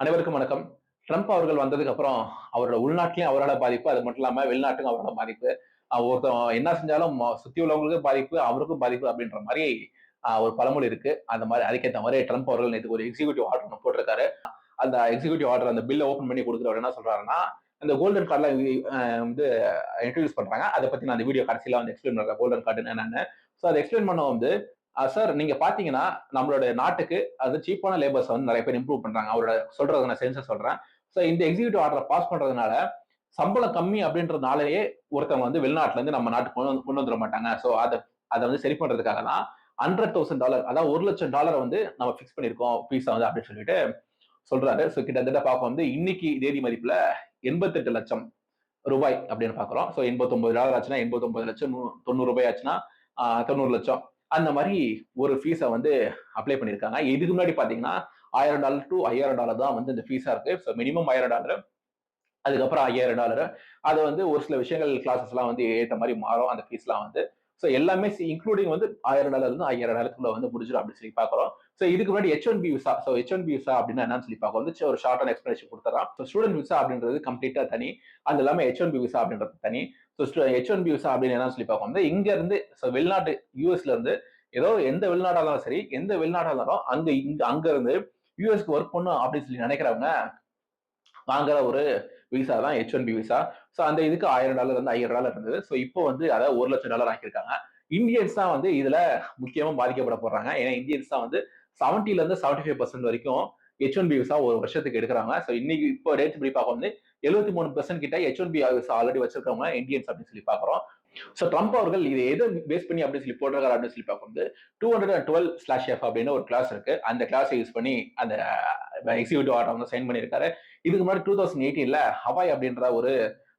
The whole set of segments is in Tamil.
அனைவருக்கும் வணக்கம். ட்ரம்ப் அவர்கள் வந்ததுக்கு அப்புறம் அவரோட உள்நாட்டிலையும் அவரோட பாதிப்பு. அது மட்டும் இல்லாம வெளிநாட்டுக்கும் அவரோட பாதிப்பு. ஒருத்தன் என்ன செஞ்சாலும் சுத்தி உள்ளவங்களுக்கும் பாதிப்பு அவருக்கும் பாதிப்பு அப்படின்ற மாதிரி ஒரு பழமொழி இருக்கு. அந்த மாதிரி அதுக்கேற்ற மாதிரி ட்ரம்ப் அவர்கள் நேற்று ஒரு எக்ஸிகூட்டிவ் ஆர்டர் ஒன்று போட்டிருக்காரு. அந்த எக்ஸிகூட்டிவ் ஆர்டர் அந்த பில்லை ஓப்பன் பண்ணி கொடுக்குறவர் என்ன சொல்றாருன்னா இந்த கோல்டன் கார்டில் வந்து இன்ட்ரடியூஸ் பண்றாங்க. அதை பத்தி நான் அந்த வீடியோ கடைசியில வந்து எக்ஸ்பிளைன் பண்ணுறேன் கோல்டன் கார்டு என்னென்னு. ஸோ அதை எக்ஸ்பிளைன் பண்ண வந்து சார் நீங்க பாத்தீங்கன்னா நம்மளோட நாட்டுக்கு அது சீப்பான லேபர்ஸ் வந்து நிறைய பேர் இம்ப்ரூவ் பண்றாங்க. அவரோட சொல்றதை நான் சென்சர் சொல்றேன். ஸோ இந்த எக்ஸிக்யூட்டிவ் ஆர்டரை பாஸ் பண்றதுனால சம்பளம் கம்மி அப்படின்றதுனாலயே ஒருத்தவங்க வந்து வெளிநாட்டுல இருந்து நம்ம நாட்டுக்கு கொண்டு வந்து- கொண்டு வந்துட மாட்டாங்க. ஸோ அதை அதை வந்து சரி பண்றதுக்காக தான் ஹண்ட்ரட் தௌசண்ட் டாலர் அதாவது ஒரு லட்சம் டாலரை வந்து நம்ம ஃபிக்ஸ் பண்ணியிருக்கோம் ஃபீஸை வந்து அப்படின்னு சொல்லிட்டு சொல்றாரு. ஸோ கிட்டத்தட்ட பார்க்க வந்து இன்னைக்கு தேதி மதிப்புல எண்பத்தெட்டு லட்சம் ரூபாய் அப்படின்னு பார்க்குறோம். ஸோ எண்பத்தொன்பது டாலர் ஆச்சுன்னா எண்பத்தொன்பது லட்சம் தொண்ணூறு ரூபாய் ஆச்சுன்னா தொண்ணூறு லட்சம். அந்த மாதிரி ஒரு ஃபீஸை வந்து அப்ளை பண்ணியிருக்காங்க இதுக்கு முன்னாடி பார்த்தீங்கன்னா ஆயிரம் டாலர் டு ஐயாயிரம் டாலர் தான் வந்து இந்த ஃபீஸாக இருக்கு. ஸோ மினிமம் ஆயிரம் டாலர் அதுக்கப்புறம் ஐயாயிரம் டாலர் அது வந்து ஒரு சில விஷயங்கள் கிளாஸஸ்லாம் வந்து ஏற்ற மாதிரி மாறும். அந்த ஃபீஸ்லாம் வந்து. ஸோ எல்லாமே இன்க்ளூடிங் வந்து ஆயிரம் டாலர் இருந்து ஐயாயிரம் டாலருக்குள்ள வந்து முடிஞ்சிடும் அப்படின்னு சொல்லி பார்க்குறோம் ஸோ இதுக்கு முன்னாடி H one B visa so H one B visa அப்படின்னா என்னன்னு சொல்லி பார்க்க வந்து ஒரு ஷார்ட் அண்ட் எக்ஸ்பிளேஷன் கொடுத்துறான். ஸோ ஸ்டூடெண்ட் விசா அப்படின்றது கம்ப்ளீட்டாக தனி. அது இல்லாமல் ஹெச் ஒன் பி விசா அப்படின்றது தனி. So H one B visa அப்படின்னு என்ன சொல்லி பார்க்க வந்து இங்க இருந்து ஸோ வெளிநாட்டு யூஎஸ்ல இருந்து ஏதோ எந்த வெளிநாடா இருந்தாலும் சரி எந்த வெளிநாடா இருந்தாலும் அங்க இங்க அங்க இருந்து யூஎஸ்க்கு ஒர்க் பண்ணும் அப்படின்னு சொல்லி நினைக்கிறவங்க வாங்குற ஒரு விசா தான் H one B visa so அந்த இதுக்கு ஆயிரம் டாலர் வந்து ஐயாயிரம் டாலர் இருந்தது. ஸோ இப்போ வந்து அதை ஒரு லட்சம் டாலர் ஆக்கியிருக்காங்க. இந்தியன்ஸ் தான் வந்து இதுல முக்கியமா பாதிக்கப்பட போறாங்க. ஏன்னா இந்தியன்ஸ் தான் வந்து 70 இருந்து செவன்டி ஃபைவ் பர்சன்ட் வரைக்கும் ஹெச் ஒன் பி விசா ஒரு வருஷத்துக்கு எடுக்கிறாங்க. ஸோ இன்னைக்கு இப்போ ரேட் படி பார்க்க வந்து எழுபத்தி மூணு பர்சன்ட் கிட்ட ஹெச் ஒன் பி ஆல்ரெடி வச்சிருக்கவங்க இந்தியன்ஸ் அப்படின்னு சொல்லி பார்க்குறோம். ஸோ ட்ரம்ப் அவர்கள் இது எதை பேஸ் பண்ணி அப்படின்னு சொல்லி போட்டிருக்காரு அப்படின்னு சொல்லி பார்க்கும்போது two hundred and twelve slash F அப்படின்னு ஒரு கிளாஸ் இருக்கு. அந்த கிளாஸை யூஸ் பண்ணி அந்த எக்ஸிக்யூட்டிவ் ஆர்டர் வந்து சைன் பண்ணியிருக்காரு. இதுக்கு முன்னாடி டூ தௌசண்ட் எயிட்டீன்ல ஹவாய் அப்படின்ற ஒரு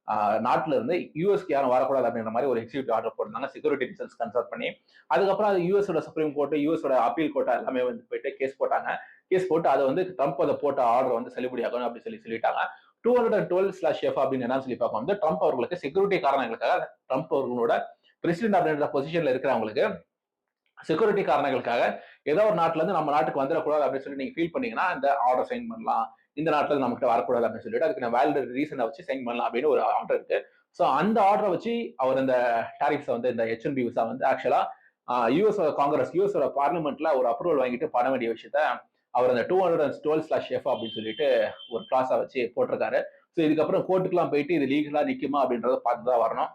ஆஹ், நாட்டுல இருந்து யூஎஸ்க்கு யாரும் வரக்கூடாது அப்படின்ற மாதிரி ஒரு எக்ஸிக்யூட்டிவ் ஆர்டர் போட்டிருந்தாங்க. செக்யூரிட்டி ரீசன்ஸ் கன்சல்ட் பண்ணி. அதுக்கப்புறம் அது யூஎஸோட சுப்ரீம் கோர்ட் யூஎஸோட அப்பீல் கோர்ட் எல்லாமே வந்து போயிட்டு கேஸ் போட்டாங்க. கேஸ் போட்டு அதை வந்து ட்ரம்ப் அதை போட்ட ஆர்டர் வந்து செல்லுபடியாகணும் அப்படின்னு சொல்லி சொல்லிட்டாங்க. Two hundred twelve slash F அப்படின்னு என்ன சொல்லி பார்ப்போம். வந்து ட்ரம்ப் அவர்களுக்கு செக்யூரிட்டி காரணங்களுக்காக ட்ரம்ப் அவர்களோட பிரசிடென்ட் அப்படின்ற பொசிஷன்ல இருக்கிறவங்களுக்கு செக்யூரிட்டி காரணங்களுக்காக ஏதோ ஒரு நாட்டுல இருந்து நம்ம நாட்டுக்கு வந்துடக்கூடாது அப்படின்னு சொல்லி நீங்க ஃபீல் பண்ணீங்கன்னா இந்த ஆர்டர் சைன் பண்ணலாம். இந்த நாட்டுல நம்மகிட்ட வரக்கூடாது அப்படின்னு சொல்லிட்டு அதுக்கு நான் வேலிட் ரீசனை வச்சு சைன் பண்ணலாம் அப்படின்னு ஒரு ஆர்டர் இருக்கு. ஸோ அந்த ஆர்டரை வச்சு அவர் இந்த டாரிஃப்ஸை வந்து இந்த ஹெச் பி விசா வந்து ஆக்சுவலா யூஎஸ் காங்கிரஸ் யூஎஸோட பார்லிமெண்ட்ல ஒரு அப்ரூவல் வாங்கிட்டு பண்ண வேண்டிய விஷயத்த அவர் அந்த two hundred and twelve slash F அப்படின்னு சொல்லிட்டு ஒரு கிளாஸை வச்சு போட்டிருக்காரு. ஸோ இதுக்கப்புறம் கோர்ட்டுக்குலாம் போயிட்டு இது லீகலா நிக்குமா அப்படின்றத பார்த்து தான் வரணும்.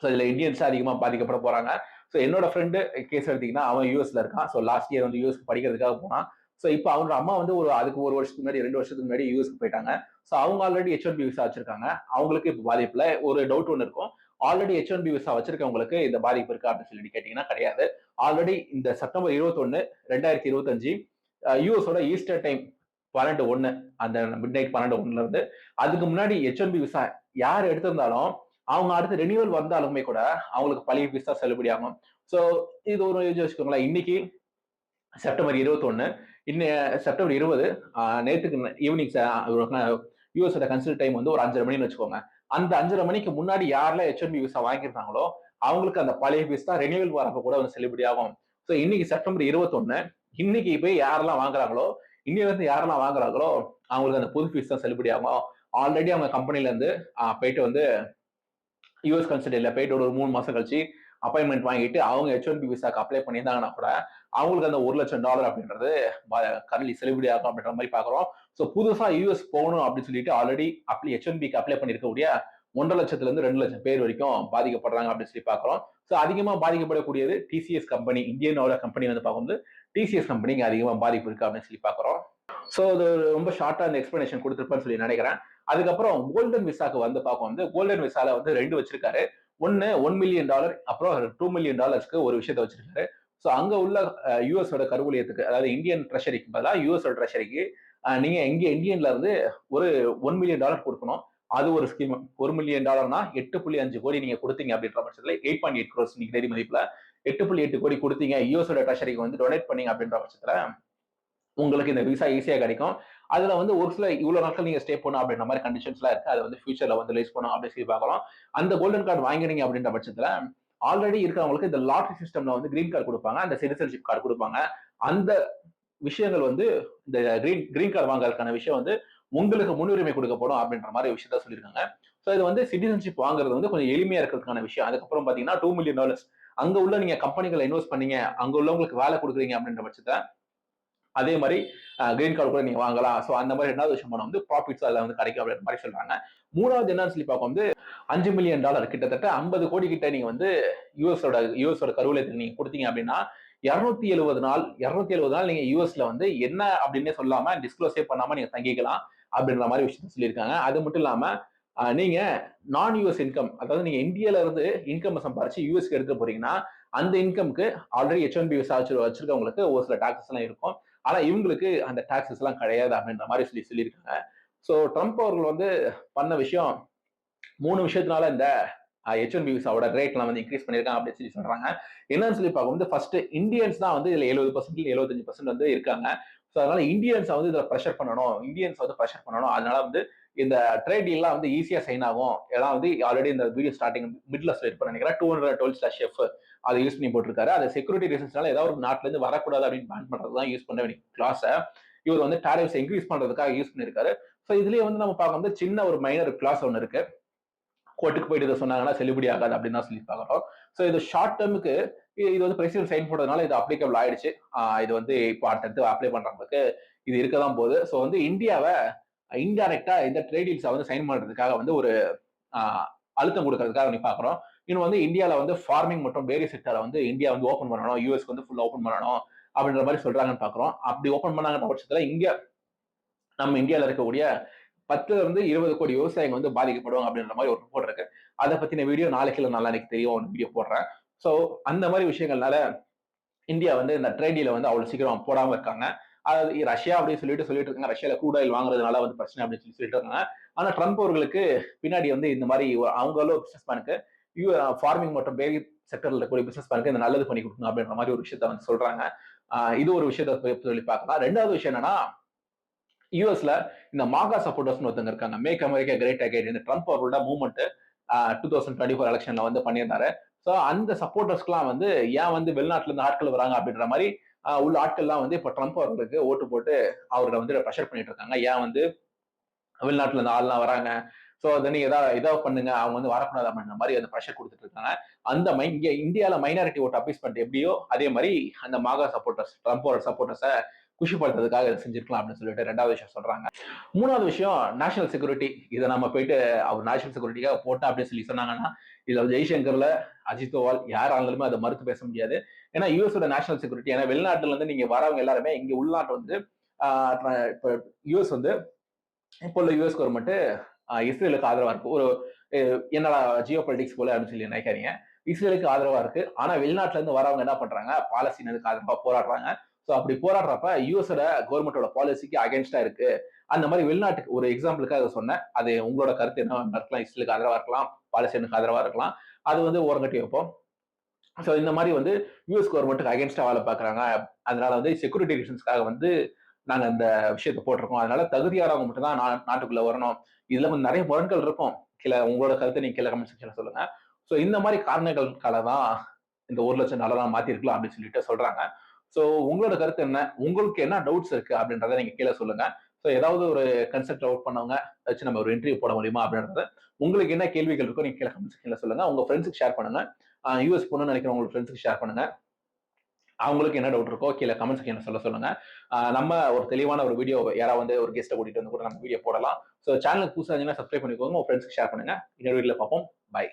ஸோ இதுல இந்தியன்ஸ் அதிகமா பாதிக்கப்பட போறாங்க. ஸோ என்னோட ஃப்ரெண்டு கேஸ் எடுத்தீங்கன்னா அவன் யூஎஸ்ல இருக்கான். ஸோ லாஸ்ட் இயர் வந்து யூஎஸ்க்கு படிக்கிறதுக்காக போனான். ஸோ இப்போ அவனோட அம்மா வந்து ஒரு அதுக்கு ஒரு வருஷத்துக்கு முன்னாடி ரெண்டு வருஷத்துக்கு முன்னாடி யூஎஸ்க்கு போயிட்டாங்க. ஸோ அவங்க already H one B visa வச்சிருக்காங்க. அவங்களுக்கு இப்போ பாதிப்புல ஒரு டவுட் ஒன்று இருக்கும். Already H one B visa வச்சிருக்கவங்களுக்கு இந்த பாதிப்பு இருக்கா அப்படின்னு சொல்லி கேட்டீங்கன்னா கிடையாது. ஆல்ரெடி இந்த செப்டம்பர் இருபத்தொன்னு ரெண்டாயிரத்தி இருபத்தஞ்சு யூஎஸோட ஈஸ்டர் டைம் பன்னெண்டு ஒன்று அந்த மிட் நைட் பன்னெண்டு ஒன்றுல இருந்து அதுக்கு முன்னாடி ஹெச்என்பி விசா யார் எடுத்திருந்தாலும் அவங்க அடுத்து ரெனியூவல் வந்தாலுமே கூட அவங்களுக்கு பழைய விசா செல்லுபடியாகும் ஸோ இது ஒரு வச்சுக்கோங்களேன். இன்னைக்கு செப்டம்பர் இருபத்தொன்னு இன்னும் செப்டம்பர் இருபது நேற்றுக்கு ஈவினிங் யூஎஸோட கன்சல்ட் டைம் வந்து ஒரு அஞ்சரை மணின்னு வச்சுக்கோங்க. அந்த அஞ்சரை மணிக்கு முன்னாடி யாரெல்லாம் ஹெச்என்பி விசா வாங்கியிருந்தாங்களோ அவங்களுக்கு அந்த பழைய விசா ரெனியூவல் வரப்ப கூட வந்து செல்லுபடி ஆகும். ஸோ இன்னைக்கு செப்டம்பர் இருபத்தொன்னு இன்னைக்கு போய் யாரெல்லாம் வாங்குறாங்களோ இன்னையில வந்து யாரெல்லாம் வாங்குறாங்களோ அவங்களுக்கு அந்த புது ஃபீஸ் தான் செல்லுபடியாகும் ஆல்ரெடி அவங்க கம்பெனில இருந்து போயிட்டு வந்து யூஎஸ் கன்சல்டில் போயிட்டு ஒரு மூணு மாசம் கழிச்சு அப்பாயின்மெண்ட் வாங்கிட்டு அவங்க ஹெச் ஒன் பி விசாக்கு அப்ளை பண்ணியிருந்தாங்கன்னா கூட அவங்களுக்கு அந்த ஒரு லட்சம் டாலர் அப்படின்றது கரண்ட்லி செலிபிரிட்டி ஆகும் அப்படின்ற மாதிரி பாக்குறோம் ஸோ புதுசா யூஎஸ் போகணும் அப்படின்னு சொல்லிட்டு ஆல்ரெடி அப்ளை ஹெச் ஒன் பிக்கு அப்ளை பண்ணிருக்கக்கூடிய ஒன்றரை லட்சத்துல இருந்து ரெண்டு லட்சம் பேர் வரைக்கும் பாதிக்கப்படுறாங்க அப்படின்னு சொல்லி பாக்குறோம் ஸோ அதிகமாக பாதிக்கப்படக்கூடியது டிசிஎஸ் கம்பெனி இந்தியனோட கம்பெனி வந்து பார்க்கும்போது டிசிஎஸ் கம்பெனிக்கு அதிகமாக பாதிப்பு இருக்கு அப்படின்னு சொல்லி பார்க்குறோம். ஸோ அது ரொம்ப ஷார்ட்டாக அந்த எக்ஸ்பிளனேஷன் கொடுத்துருப்பேன்னு சொல்லி நினைக்கிறேன். அதுக்கப்புறம் கோல்டன் விசாக்கு வந்து பார்க்க வந்து கோல்டன் விசால வந்து ரெண்டு வச்சிருக்காரு. ஒன்று ஒன் மில்லியன் டாலர் அப்புறம் டூ மில்லியன் டாலர்ஸ்க்கு ஒரு விஷயத்த வச்சிருக்காரு. ஸோ அங்கே உள்ள யூஎஸோட கருவூலியத்துக்கு அதாவது இந்தியன் ட்ரெஷரிக்கு பதிலாக யூஎஸோட ட்ரெஷரிக்கு நீங்கள் இங்கே இந்தியன்ல இருந்து ஒரு ஒன் மில்லியன் டாலர் கொடுக்கணும். அது ஒரு ஸ்கீம் ஒரு மில்லியன் டாலர்னா எட்டு புள்ளி அஞ்சு கோடி நீங்க கொடுத்தீங்க அப்படின்ற பட்சத்துல எயிட் பாயிண்ட் எயிட் க்ரோஸ் நீங்க தேதி மதிப்புல எட்டு புள்ளி எட்டு கோடி கொடுத்தீங்க. யூஎஸோட ட்ரெஷரிக்கு வந்து டொனேட் பண்ணீங்க அப்படின்ற பட்சத்துல உங்களுக்கு இந்த விசா ஈஸியா கிடைக்கும். அதுல வந்து ஒரு சில இவ்வளவு நாட்கள் நீங்க ஸ்டே பண்ணும் அப்படின்ற மாதிரி கண்டிஷன்ஸ்லாம் இருக்கு. அதை வந்து ஃபியூச்சர்ல வந்து ரிலீஸ் பண்ணணும் அப்படின்னு சொல்லி பார்க்கலாம். அந்த கோல்டன் கார்டு வாங்கினீங்க அப்படின்ற பட்சத்துல ஆல்ரெடி இருக்கிறவங்களுக்கு இந்த லாட்ரி சிஸ்டம்ல வந்து கிரீன் கார்டு கொடுப்பாங்க. அந்த சிட்டிசன்ஷிப் கார்டு கொடுப்பாங்க. அந்த விஷயங்கள் வந்து இந்த கிரீன் கிரீன் கார்டு வாங்குறதுக்கான விஷயம் வந்து உங்களுக்கு முன்னுரிமை கொடுக்கப்படும் அப்படின்ற மாதிரி விஷயத்த சொல்லியிருக்காங்க. ஸோ இது வந்து சிட்டிசன்ஷிப் வாங்குறது வந்து கொஞ்சம் எளிமையா இருக்கிறதுக்கான விஷயம். அதுக்கப்புறம் பாத்தீங்கன்னா டூ மில்லியன் டாலர்ஸ் அங்க உள்ள நீங்க கம்பெனிகளை இன்வெஸ்ட் பண்ணீங்க அங்க உள்ளவங்களுக்கு வேலை கொடுக்குறீங்க அப்படின்ற பட்சத்தை அதே மாதிரி கிரீன் கார்டு கூட நீங்க வாங்கலாம். ஸோ அந்த மாதிரி ரெண்டாவது விஷயம் வந்து ப்ராஃபிட்ஸ் அதில் வந்து கிடைக்கும் அப்படின்ற மாதிரி சொல்றாங்க. மூணாவது என்னன்னு சொல்லி பார்க்க வந்து அஞ்சு மில்லியன் டாலர் கிட்டத்தட்ட ஐம்பது கோடி கிட்ட நீங்க வந்து யூஎஸோட யூஎஸோட கருவூலத்துக்கு நீங்க கொடுத்தீங்க அப்படின்னா இருநூத்தி எழுபது நாள் இருநூத்தி எழுபது நாள் நீங்க யூஎஸ்ல வந்து என்ன அப்படின்னே சொல்லாம டிஸ்க்ளோஸே பண்ணாம நீங்க தங்கிக்கலாம் அப்படின்ற மாதிரி விஷயத்த சொல்லியிருக்காங்க. அது மட்டும் இல்லாம நீங்க நான் யூஎஸ் இன்கம் அதாவது நீங்க இந்தியால இருந்து இன்கம் சம்பாரிச்சு யூஎஸ்க்கு எடுத்து போறீங்கன்னா அந்த இன்கம்க்கு already H one B visa வச்சிருக்கவங்களுக்கு ஒரு சில டாக்ஸஸ் எல்லாம் இருக்கும். ஆனா இவங்களுக்கு அந்த டாக்ஸஸ் எல்லாம் கிடையாது அப்படின்ற மாதிரி சொல்லி சொல்லியிருக்காங்க. ஸோ ட்ரம்ப் அவர்கள் வந்து பண்ண விஷயம் மூணு விஷயத்தினால இந்த ஹெச் ஒன் பி விசாவோட ரேட்லாம் வந்து இன்க்ரீஸ் பண்ணியிருக்காங்க அப்படின்னு சொல்லி சொல்றாங்க. என்னன்னு சொல்லி பார்க்கும்போது ஃபர்ஸ்ட் இந்தியன்ஸ் தான் வந்து இதுல எழுபது பர்சன்ட் எழுபத்தஞ்சு பர்சன்ட் வந்து இருக்காங்க. ஸோ அதனால இந்தியன்ஸை வந்து இதில் ப்ரெஷர் பண்ணணும். இந்தியன்ஸ் வந்து ப்ரெஷர் பண்ணணும். அதனால வந்து இந்த ட்ரேட் டீல்லாம் வந்து ஈஸியாக சைன் ஆகும். ஏன்னா வந்து ஆல்ரெடி இந்த வீடியோ ஸ்டார்டிங் மிட்ல பண்ண நினைக்கிறேன். Two hundred twelve star chef அதை யூஸ் பண்ணி போட்டிருக்காரு. அது செக்யூரிட்டி ரீசன்ஸ்னால ஏதாவது ஒரு நாட்டுல இருந்து வரக்கூடாது அப்படின்னு பேன் பண்றது தான் யூஸ் பண்ண வேண்டிய கிளாஸை இவர் வந்து டாரிஃப்ஸ் இன்க்ரீஸ் பண்றதுக்காக யூஸ் பண்ணிருக்காரு ஸோ இதுலயே வந்து நம்ம பார்க்கும்போது சின்ன ஒரு மைனர் கிளாஸ் ஒன்று இருக்கு. கோர்ட்டுக்கு போயிட்டு இதை சொன்னாங்கன்னா செல்லுபடி ஆகாது அப்படின்னு தான் சொல்லி பார்க்குறோம். ஸோ இது ஷார்ட் டேர்முக்கு இது வந்து பிரசிடென்ட் சைன் போடுறதுனால இது அப்ளிகபிள் ஆயிடுச்சு. இது வந்து இப்போ அடுத்தடுத்து அப்ளை பண்றவங்களுக்கு இது இருக்க தான் போகுது. ஸோ வந்து இந்தியாவை இன்டைரக்டா இந்த ட்ரேடிங்ஸை வந்து சைன் பண்றதுக்காக வந்து ஒரு அழுத்தம் கொடுக்கறதுக்காக நீ பாக்குறோம் இன்னும் வந்து இந்தியாவில் வந்து ஃபார்மிங் மற்றும் டேரி செக்டரை வந்து இந்தியா வந்து ஓப்பன் பண்ணணும். யூஎஸ்க்கு வந்து ஃபுல்லாக ஓப்பன் பண்ணணும் அப்படின்ற மாதிரி சொல்றாங்கன்னு பாக்குறோம் அப்படி ஓப்பன் பண்ணாங்கன்ற பட்சத்துல இங்க நம்ம இந்தியாவில் இருக்கக்கூடிய பத்துல இருந்து இருபது கோடி விவசாயிகள் வந்து பாதிக்கப்படுவாங்க அப்படின்ற மாதிரி ஒரு ரிப்போர்ட் இருக்கு. அதை பத்தின வீடியோ நாளைக்கு இல்லை நாளைக்கு தெரியும். ஒரு வீடியோ போடுறேன். ஸோ அந்த மாதிரி விஷயங்கள்னால இந்தியா வந்து இந்த ட்ரேடியில் வந்து அவ்வளோ சீக்கிரம் போடாமல் இருக்காங்க. அதாவது ரஷ்யா அப்படின்னு சொல்லிட்டு சொல்லிட்டு இருக்காங்க. ரஷ்யால க்ரூட் ஆயில் வாங்குறதுனால வந்து பிரச்சனை அப்படின்னு சொல்லி சொல்லிட்டு இருக்காங்க. ஆனா ட்ரம்ப் அவர்களுக்கு பின்னாடி வந்து இந்த மாதிரி அவங்களும் பிசினஸ் மேனுக்கு ஃபார்மிங் மற்றும் பேரி செக்டர்ல இருக்கக்கூடிய பிசினஸ் மேனுக்கு இந்த நல்லது பண்ணி கொடுக்கணும் அப்படின்ற மாதிரி ஒரு விஷயத்த வந்து சொல்றாங்க. இது ஒரு விஷயத்த சொல்லி பார்க்கலாம். ரெண்டாவது விஷயம் என்னன்னா யூஎஸ்ல இந்த மாகா சப்போர்ட்டர்ஸ்னு ஒருத்தங்க இருக்காங்க. மேக் அமெரிக்கா கிரேட் அகேட் இந்த ட்ரம்ப் அவரோட movement two thousand twenty four எலெக்ஷன்ல வந்து பண்ணியிருந்தாரு. ஸோ அந்த சப்போர்ட்டர்ஸ்க்குலாம் வந்து ஏன் வந்து வெளிநாட்டுல இருந்து ஆட்கள் வராங்க அப்படின்ற மாதிரி உள்ள ஆட்கள்லாம் வந்து இப்போ ட்ரம்ப் அவர்களுக்கு ஓட்டு போட்டு அவர்களை வந்து ப்ரெஷர் பண்ணிட்டு இருக்காங்க. ஏன் வந்து வெளிநாட்டுல இருந்து ஆள்லாம் வராங்க? ஸோ அதை நீங்க ஏதாவது ஏதாவது பண்ணுங்க அவங்க வந்து வரக்கூடாது அப்படின்ற மாதிரி அந்த ப்ரெஷர் கொடுத்துட்டு இருக்காங்க. அந்த மை இங்கே இந்தியாவில் மைனாரிட்டி ஓட்டு அப்பீஸ் பண்ணிட்டு எப்படியோ அதே மாதிரி அந்த மாகா சப்போர்ட்டர்ஸ் ட்ரம்ப் சப்போர்ட்டர்ஸை குஷிப்படுத்துறதுக்காக இதை செஞ்சிருக்கலாம் அப்படின்னு சொல்லிட்டு ரெண்டாவது விஷயம் சொல்றாங்க. மூணாவது விஷயம் நேஷனல் செக்யூரிட்டி இதை நம்ம போயிட்டு அவர் நேஷனல் செக்யூரிட்டிக்காக போட்டோம் அப்படின்னு சொல்லி சொன்னாங்கன்னா இதுல ஜெய்சங்கர்ல அஜித் தோவால் யார் ஆனாலுமே அதை மறுத்து பேச முடியாது. ஏன்னா யூஎஸோட நேஷனல் செக்யூரிட்டி ஏன்னா வெளிநாட்டுல இருந்து நீங்க வரவங்க எல்லாருமே இங்க உள்நாட்டு வந்து இப்போ யூஎஸ் வந்து இப்போ உள்ள யூஎஸ் கவர்மெண்ட் இஸ்ரேலுக்கு ஆதரவா இருக்கு. ஒரு என்னடா ஜியோ பொலிட்டிக்ஸ் போல அப்படின்னு சொல்லி நினைக்காதீங்க. இஸ்ரேலுக்கு ஆதரவா இருக்கு. ஆனா வெளிநாட்டுல இருந்து வரவங்க என்ன பண்றாங்க? பாலஸ்தீனத்துக்கு ஆதரவா போராடுறாங்க. ஸோ அப்படி போராடுறப்ப யூஎஸோட கவர்மெண்டோட பாலிசிக்கு அகேன்ஸ்டா இருக்கு. அந்த மாதிரி வெளிநாட்டுக்கு ஒரு எக்ஸாம்பிளுக்காக அதை சொன்னேன். அது உங்களோட கருத்து என்ன? இருக்கலாம் இஸ்ரேலுக்கு ஆதரவா இருக்கலாம் பாலஸ்தீனுக்கு ஆதரவா இருக்கலாம். அது வந்து ஓரங்கட்டி வைப்போம். ஸோ இந்த மாதிரி வந்து யூஎஸ் கவர்மெண்ட்டுக்கு அகேன்ஸ்டா வேலை பார்க்குறாங்க அதனால வந்து செக்யூரிட்டி ரீசன்ஸ்க்காக வந்து நாங்கள் இந்த விஷயத்தை போட்டிருக்கோம். அதனால தகுதியானவங்க மட்டும் தான் நாட்டுக்குள்ள வரணும். இதுல வந்து நிறைய முரண்கள் இருக்கும். கீழே உங்களோட கருத்தை நீங்க கீழே கமெண்ட் செக்ஷன்ல சொல்லுங்க. ஸோ இந்த மாதிரி காரணங்களுக்காக தான் இந்த ஒரு லட்சம் டாலர் மாத்திருக்கலாம் அப்படின்னு சொல்லிட்டு சொல்றாங்க. ஸோ உங்களோட கருத்து என்ன? உங்களுக்கு என்ன டவுட்ஸ் இருக்கு? அப்படின்றத நீங்க கீழே சொல்லுங்க. ஸோ ஏதாவது ஒரு கன்செப்ட் அவுட் பண்ணவங்க வச்சு நம்ம ஒரு இன்டர்வியூ போட முடியுமா? அப்படின்றத உங்களுக்கு என்ன கேள்விகள் இருக்கோ நீங்க கீழே கமெண்ட் செக்ஷன்ல சொல்லுங்க. உங்க ஃப்ரெண்ட்ஸுக்கு ஷேர் பண்ணுங்க. யூஎஸ் போகணும்னு நினைக்கிற உங்களுக்கு ஃப்ரெண்ட்ஸுக்கு ஷேர் பண்ணுங்க. அவங்களுக்கு என்ன டவுட் இருக்கோ கீழே கமெண்ட் செக்ஷன்ல சொல்ல சொல்லுங்க. நம்ம ஒரு தெளிவான ஒரு வீடியோ யாராவது வந்து ஒரு கெஸ்ட்டை கூட்டிட்டு வந்து கூட நம்ம வீடியோ போடலாம். ஸோ சேனலுக்கு புதுசாக சப்ஸ்கிரைப் பண்ணிக்கோங்க. உங்க ஃப்ரெண்ட்ஸ்க்கு ஷேர் பண்ணுங்க. இன்னொரு வீடியோல பார்ப்போம். பை